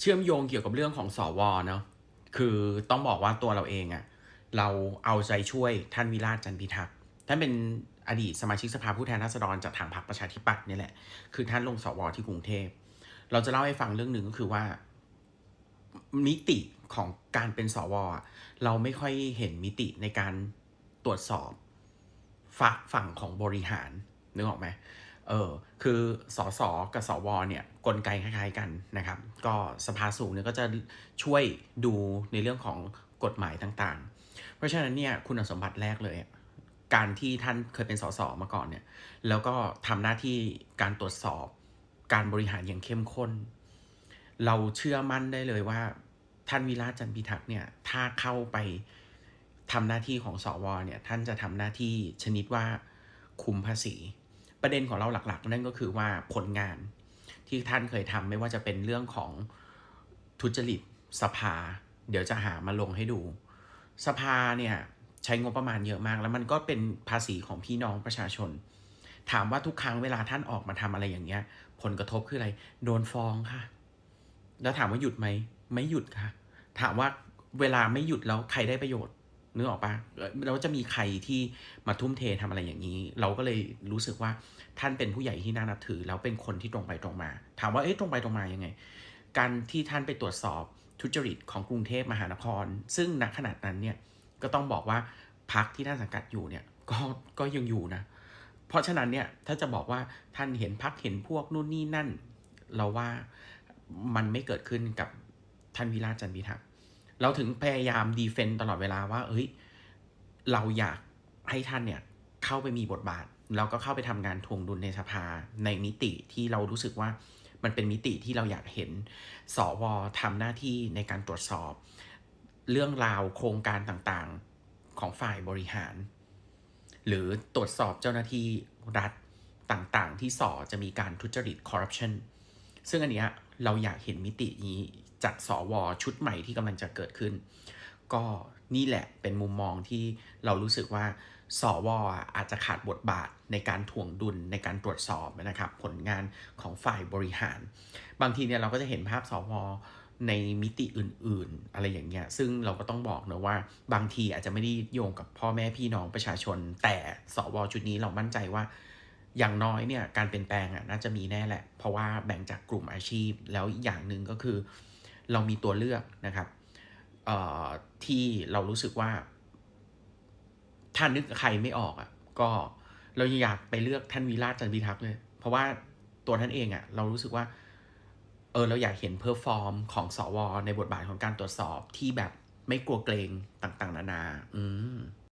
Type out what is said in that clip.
เชื่อมโยงเกี่ยวกับเรื่องของสวเนาะคือต้องบอกว่าตัวเราเองอะเราเอาใจช่วยท่านวิราชจันพิทักษ์ท่านเป็นอดีตสมาชิกสภาผู้แทนราษฎรจากทางพรรคประชาธิปัตย์นี่แหละ คือท่านลงสวที่กรุงเทพ เราจะเล่าให้ฟังเรื่องหนึ่งก็คือว่า มิติของการเป็นสวอเราไม่ค่อยเห็นมิติในการตรวจสอบ ฝักฝั่งของบริหารนึกออกไหม เออคือสสกับสวเนี่ยกลไกคล้ายๆกันนะครับ ก็สภาสูงเนี่ยก็จะช่วยดูในเรื่องของกฎหมายต่างๆ เพราะฉะนั้นเนี่ยคุณสมบัติแรกเลยอะการที่ท่านเคยเป็นสสมาก่อนเนี่ยแล้วก็ทำหน้าที่การตรวจสอบการบริหารอย่างเข้มข้น เราเชื่อมั่นได้เลยว่าท่านวิราจันพิทักษ์เนี่ยถ้าเข้าไปทำหน้าที่ของสวเนี่ยท่านจะทำหน้าที่ชนิดว่าคุมภาษี ประเด็นของเราหลักๆ นั่นก็คือว่าผลงานที่ท่านเคยทำไม่ว่าจะเป็นเรื่องของทุจริตสภา เดี๋ยวจะหามาลงให้ดู สภาเนี่ยใช้งบประมาณเยอะมาก แล้วมันก็เป็นภาษีของพี่น้องประชาชน ถามว่าทุกครั้งเวลาท่านออกมาทำอะไรอย่างเงี้ย ผลกระทบคืออะไร โดนฟ้องค่ะ แล้วถามว่าหยุดไหม ไม่หยุดค่ะ ถามว่าเวลาไม่หยุดแล้วใครได้ประโยชน์ นึกออกปะเอ่อแล้วจะมีใครที่มาทุ่มเททำอะไรอย่างนี้ เราก็เลยรู้สึกว่าท่านเป็นผู้ใหญ่ที่น่านับถือ แล้วเป็นคนที่ตรงไปตรงมา ถามว่าเอ๊ะตรงไปตรงมายังไง การที่ท่านไปตรวจสอบทุจริตของกรุงเทพมหานคร ซึ่งณขนาดนั้นเนี่ยก็ต้องบอกว่าพักที่ท่านสังกัดอยู่เนี่ยก็ก็ยังอยู่นะ เพราะฉะนั้นเนี่ยถ้าจะบอกว่าท่านเห็นพักเห็นพวกนู่นนี่นั่น เราว่ามันไม่เกิดขึ้นกับท่านวิราชจันพิทักษ เราถึงพยายามดีเฟนต์ตลอดเวลาว่า เอ้ย เราอยากให้ท่านเนี่ยเข้าไปมีบทบาท แล้วก็เข้าไปทำงานทวงดุลในสภาในมิติที่เรารู้สึกว่ามันเป็นมิติที่เราอยากเห็น สวทำหน้าที่ในการตรวจสอบ เรื่องราวโครงการต่างๆของฝ่ายบริหาร หรือตรวจสอบเจ้าหน้าที่รัฐต่างๆ ที่สอจะมีการทุจริตคอร์รัปชันซึ่งอันเนี้ย เราอยากเห็นมิตินี้จากสวชุดใหม่ที่กำลังจะเกิดขึ้น ก็นี่แหละเป็นมุมมองที่เรารู้สึกว่าสวอาจจะขาดบทบาทในการถ่วงดุลในการตรวจสอบนะครับ ผลงานของฝ่ายบริหาร บางทีเนี่ยเราก็จะเห็นภาพสวในมิติอื่น ๆ อะไรอย่างเงี้ย ซึ่งเราก็ต้องบอกนะว่า บางทีอาจจะไม่ได้โยงกับพ่อแม่พี่น้องประชาชน แต่สวชุดนี้เรามั่นใจว่า อย่างน้อยเนี่ยการเปลี่ยนแปลงอะน่าจะมีแน่แหละ เพราะว่าแบ่งจากกลุ่มอาชีพแล้วอย่างหนึ่งก็คือ เรามีตัวเลือกนะครับเอ่อที่เรารู้สึกว่า ถ้านึกใครไม่ออกอะก็เราอยากไปเลือกท่านวีราจันพิทักษ์เลยเพราะว่าตัวท่านเองอะเรารู้สึกว่าเออเราอยากเห็นเพอร์ฟอร์มของสวในบทบาทของการตรวจสอบที่แบบไม่กลัวเกรงต่าง ๆ นานา อืม